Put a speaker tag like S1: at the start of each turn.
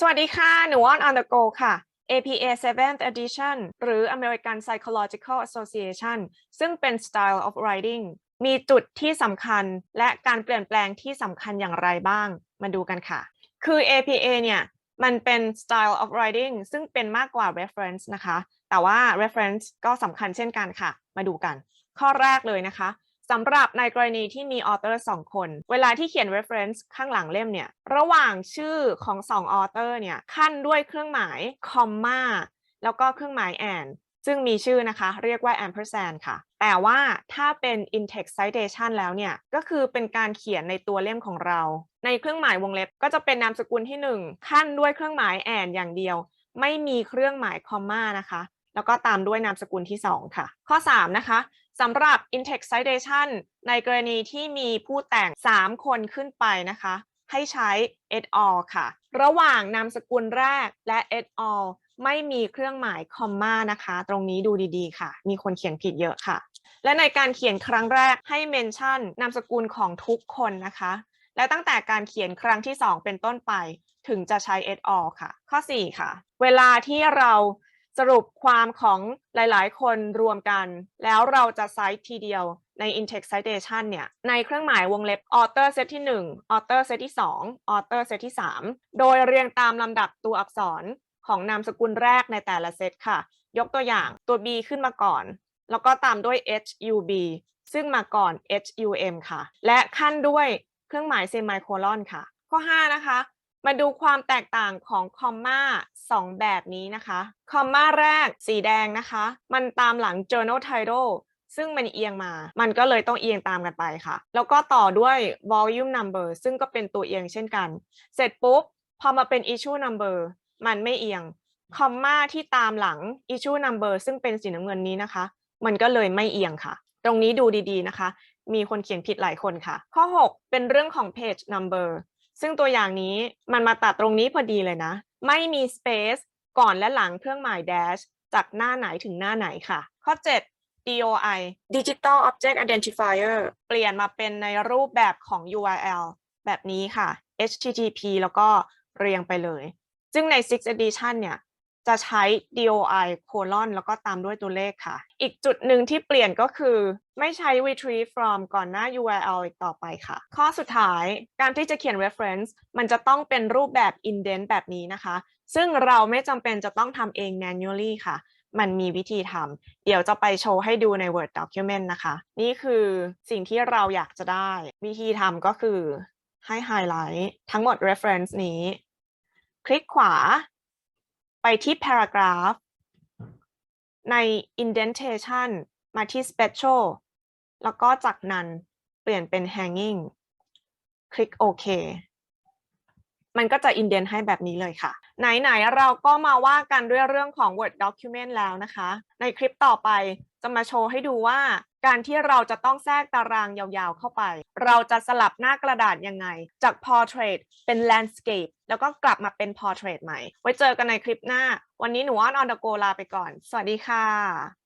S1: สวัสดีค่ะ หนูออน on the go ค่ะ APA 7th edition หรือ American Psychological Association ซึ่งเป็น style of writing มีจุดที่สำคัญและการเปลี่ยนแปลงที่สำคัญอย่างไรบ้าง มาดูกันค่ะ คือ APA เนี่ย มันเป็น style of writing ซึ่งเป็นมากกว่า reference นะคะ แต่ว่า reference ก็สำคัญเช่นกันค่ะ มาดูกัน ข้อแรกเลยนะคะ สำหรับในกรณีที่มี author สองคน เวลาที่เขียน reference ข้างหลังเล่มเนี่ย ระหว่างชื่อของสอง author เนี่ยขั้นด้วยเครื่องหมาย comma แล้วก็เครื่องหมาย and ซึ่งมีชื่อนะคะ เรียกว่า ampersand ค่ะ แต่ว่าถ้าเป็น in text citation แล้วเนี่ย ก็คือเป็นการเขียนในตัวเล่มของเรา ในเครื่องหมายวงเล็บก็จะเป็นนามสกุลที่ 1 ขั้นด้วยเครื่องหมาย and อย่างเดียว ไม่มีเครื่องหมาย comma นะคะ แล้วก็ตามด้วยนามสกุลที่ 2 ค่ะ ข้อ 3 นะคะสำหรับ in-text citation ในกรณีที่มีผู้แต่ง 3 คนขึ้นไปนะคะ ให้ใช้ et al ค่ะ ระหว่างนามสกุลแรกและ et al ไม่มีเครื่องหมาย comma นะคะ ตรงนี้ดูดีๆ ค่ะ มีคนเขียนผิดเยอะค่ะ และในการเขียนครั้งแรกให้ mention นามสกุลของทุกคนนะคะ และตั้งแต่การเขียนครั้งที่ 2 เป็นต้นไป ถึงจะใช้ et al ค่ะ ข้อ 4 ค่ะ เวลาที่เรา สรุปความของหลายๆ คนรวมกัน แล้วเราจะไซต์ทีเดียวใน in-text citation เนี่ยในเครื่องหมายวงเล็บ author set ที่ 1 author set ที่ 2 author set ที่ 3 โดยเรียงตามลำดับตัวอักษรของนามสกุลแรกในแต่ละเซตค่ะ ยกตัวอย่างตัว B ขึ้นมาก่อน แล้วก็ตามด้วย HUB ซึ่งมาก่อน HUM ค่ะ และขั้นด้วยเครื่องหมายเซมิโคลอนค่ะ ข้อ 5 นะคะ มาดูความแตกต่างของคอมมา2แบบนี้นะคะ คอมมาแรกสีแดงนะคะ มันตามหลัง journal title ซึ่งมันเอียงมา มันก็เลยต้องเอียงตามกันไปค่ะ แล้วก็ต่อด้วย volume number ซึ่งก็เป็นตัวเอียงเช่นกัน เสร็จปุ๊บ พอมาเป็น issue number มันไม่เอียง คอมมาที่ตามหลัง issue number ซึ่งเป็นสีน้ำเงินนี้นะคะ มันก็เลยไม่เอียงค่ะ ตรงนี้ดูดีๆนะคะ มีคนเขียนผิดหลายคนค่ะ ข้อ 6 เป็นเรื่องของ page number ซึ่งตัวอย่างนี้มันมาตัดตรงนี้พอดีเลยนะ ไม่มี space ก่อนและหลังเครื่องหมาย dash จากหน้าไหนถึงหน้าไหนค่ะ ข้อ 7 DOI Digital Object Identifier เปลี่ยนมาเป็นในรูปแบบของ URL แบบนี้ค่ะ HTTP แล้วก็เรียงไปเลย ซึ่งใน 6th edition เนี่ย จะใช้ DOI colon แล้วก็ตามด้วยตัวเลขค่ะ อีกจุดหนึ่งที่เปลี่ยนก็คือไม่ใช้ retrieve from ก่อนหน้า URL อีกต่อไปค่ะ ข้อสุดท้ายการที่จะเขียน reference มันจะต้องเป็นรูปแบบ indent แบบนี้นะคะ ซึ่งเราไม่จำเป็นจะต้องทำเอง manually ค่ะ มันมีวิธีทำเดี๋ยวจะไปโชว์ให้ดูใน Word document นะคะ นี่คือสิ่งที่เราอยากจะได้ วิธีทำก็คือให้ไฮไลท์ทั้งหมด reference นี้ คลิกขวา ไปที่ paragraph ใน indentation มาที่ special แล้วก็จากนั้นเปลี่ยนเป็น hanging คลิกโอเคมันก็จะ indent ให้แบบนี้เลยค่ะ ไหน ๆ เราก็มาว่ากันด้วยเรื่องของ Word document แล้วนะคะ ในคลิปต่อไปจะมาโชว์ให้ดูว่า การที่เราจะต้องแทรกตารางยาวๆเข้าไป เราจะสลับหน้ากระดาษยังไง จาก portrait เป็น landscape แล้วก็กลับมาเป็น portrait ใหม่ ไว้เจอกันในคลิปหน้า วันนี้หนูอ้อน on the go ลาไปก่อน สวัสดีค่ะ